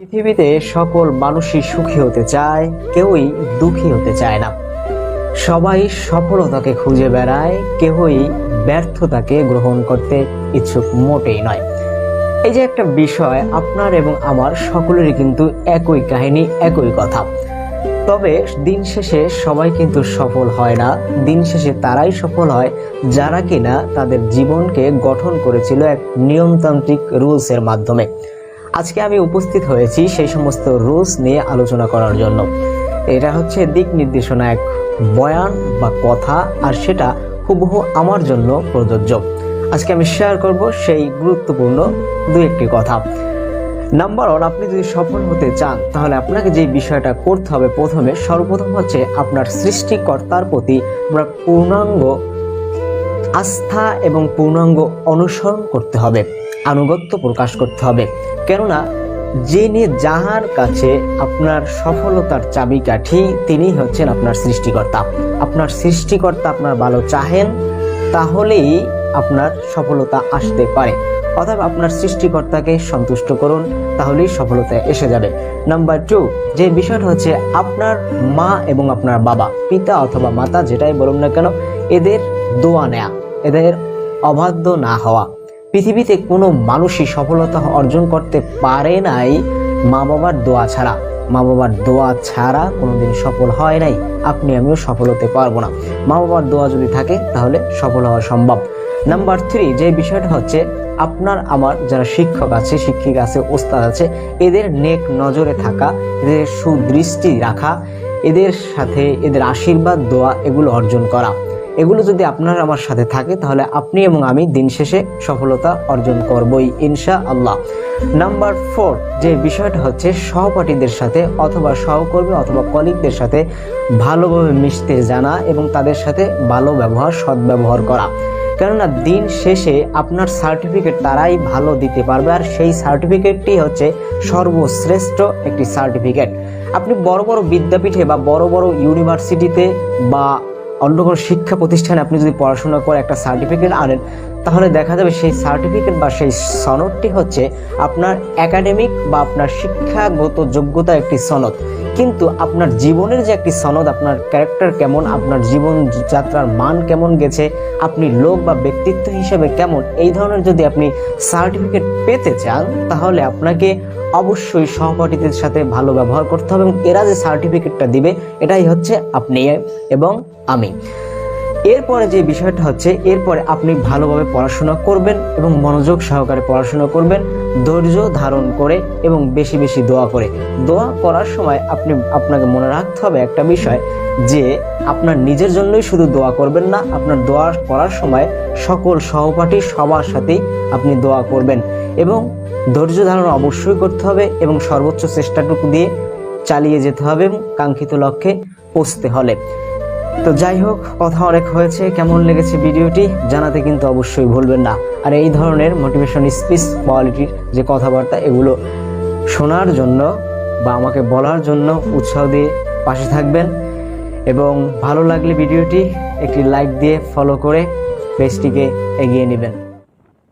পৃথিবীতে সকল মানুষই সুখী হতে চায়, কেউই দুঃখী হতে চায় না। সবাই সফলতাকে খুঁজে বেড়ায়, কেউই ব্যর্থতাকে গ্রহণ করতে ইচ্ছুক মোটেই নয়। এই যে একটা বিষয়, আপনার এবং আমার সকলেরই কিন্তু একই কাহিনী, একই কথা। তবে দিন শেষে সবাই কিন্তু সফল হয় না। দিন শেষে তারাই সফল হয়, যারা কিনা তাদের জীবনকে গঠন করেছিল এক নিয়মতান্ত্রিক রুলসের মাধ্যমে। আজকে আমি উপস্থিত হয়েছি সেই সমস্ত রুলস নিয়ে আলোচনা করার জন্য। এটা হচ্ছে দিক নির্দেশনা এক বয়ান বা কথা, আর সেটা হুবহু আমার জন্য প্রযোজ্য। আজকে আমি শেয়ার করব সেই গুরুত্বপূর্ণ দু একটি কথা। নাম্বার ওয়ান আপনি যদি সফল হতে চান, তাহলে আপনাকে যে বিষয়টা করতে হবে প্রথমে, সর্বপ্রথম হচ্ছে আপনার সৃষ্টিকর্তার প্রতি আপনার পূর্ণাঙ্গ আস্থা এবং পূর্ণাঙ্গ অনুসরণ করতে হবে, আনুগত্য প্রকাশ করতে হবে। কেননা, যিনি যাহার কাছে আপনার সফলতার চাবিকাঠি তিনি হচ্ছেন আপনার সৃষ্টিকর্তা। আপনার সৃষ্টিকর্তা আপনার ভালো চাহেন, তাহলেই আপনার সফলতা আসতে পারে। অথবা আপনার সৃষ্টিকর্তাকে সন্তুষ্ট করুন, তাহলেই সফলতা এসে যাবে। নাম্বার টু যে বিষয়টা হচ্ছে আপনার মা এবং আপনার বাবা, পিতা অথবা মাতা, যেটাই বলুন না কেন, এদের দোয়া নেয়া। এদের অবাধ্য না হওয়া। পৃথিবীতে কোনো মানুষই সফলতা অর্জন করতে পারে নাই। মা বাবার দোয়া ছাড়া। মা বাবার দোয়া ছাড়া কোনোদিন সফল হয় নাই। আপনি, আমিও সফল হতে পারব না। মা বাবার দোয়া যদি থাকে, তাহলে সফল হওয়া সম্ভব। নাম্বার থ্রি, যে বিষয়টা হচ্ছে, আপনার, আমার যারা শিক্ষক আছে, শিক্ষিকা আছে, ওস্তাদ আছে, এদের নেক নজরে থাকা, এদের সুদৃষ্টি রাখা, এদের সাথে এদের আশীর্বাদ দোয়া, এগুলো অর্জন করা। এগুলো যদি আপনার আমার সাথে থাকে, তাহলে আপনি এবং আমি দিন শেষে সফলতা অর্জন করবই ইনশা আল্লাহ নাম্বার ফোর যে বিষয়টা হচ্ছে সহপাঠীদের সাথে অথবা সহকর্মী অথবা কলিগদের সাথে ভালোভাবে মিশতে জানা এবং তাদের সাথে ভালো ব্যবহার সদ্ব্যবহার করা। কেননা দিন শেষে আপনার সার্টিফিকেট তারাই ভালো দিতে পারবে আর সেই সার্টিফিকেটটি হচ্ছে সর্বশ্রেষ্ঠ একটি সার্টিফিকেট আপনি বড় বড় বিদ্যাপীঠে বা বড় বড় ইউনিভার্সিটিতে বা অন্য কোনো শিক্ষা প্রতিষ্ঠানে আপনি যদি পড়াশোনা করে একটা সার্টিফিকেট আনেন তাহলে দেখা যাবে সেই সার্টিফিকেট বা সেই সনদটি হচ্ছে আপনার একাডেমিক বা আপনার শিক্ষাগত যোগ্যতা একটি সনদ। কিন্তু আপনার জীবনের যে একটি সনদ, আপনার ক্যারেক্টার কেমন, আপনার জীবন যাত্রার মান কেমন গেছে, আপনি লোক বা ব্যক্তিত্ব হিসেবে কেমন, এই ধরনের যদি আপনি সার্টিফিকেট পেতে চান, তাহলে আপনাকে অবশ্যই সহপাঠীদের সাথে ভালো ব্যবহার করতে হবে এবং এরা যে সার্টিফিকেটটা দিবে, এটাই হচ্ছে আপনি এবং আমি। এরপরে যে বিষয়টা হচ্ছে, এরপরে আপনি ভালোভাবে পড়াশোনা করবেন এবং মনোযোগ সহকারে পড়াশোনা করবেন, ধৈর্য ধারণ করে এবং বেশি বেশি দোয়া করে। দোয়া করার সময় আপনি, আপনাকে মনে রাখতে হবে একটা বিষয়, যে আপনার নিজের জন্যই শুধু দোয়া করবেন না, আপনার দোয়া করার সময় সকল সহপাঠী সবার সাথেই আপনি দোয়া করবেন এবং ধৈর্য ধারণ অবশ্যই করতে হবে এবং সর্বোচ্চ চেষ্টাটুকু দিয়ে চালিয়ে যেতে হবে এবং কাঙ্ক্ষিত লক্ষ্যে পৌঁছতে হলে। তো যাই হোক, কথা অনেক হয়েছে, কেমন লেগেছে ভিডিওটি জানাতে কিন্তু অবশ্যই ভুলবেন না। আর এই ধরনের মোটিভেশন স্পিচ কোয়ালিটির যে কথাবার্তা, এগুলো শোনার জন্য বা আমাকে বলার জন্য উৎসাহ দিয়ে পাশে থাকবেন। এবং ভালো লাগলে ভিডিওটি একটি লাইক দিয়ে ফলো করে পেজটিকে এগিয়ে নেবেন।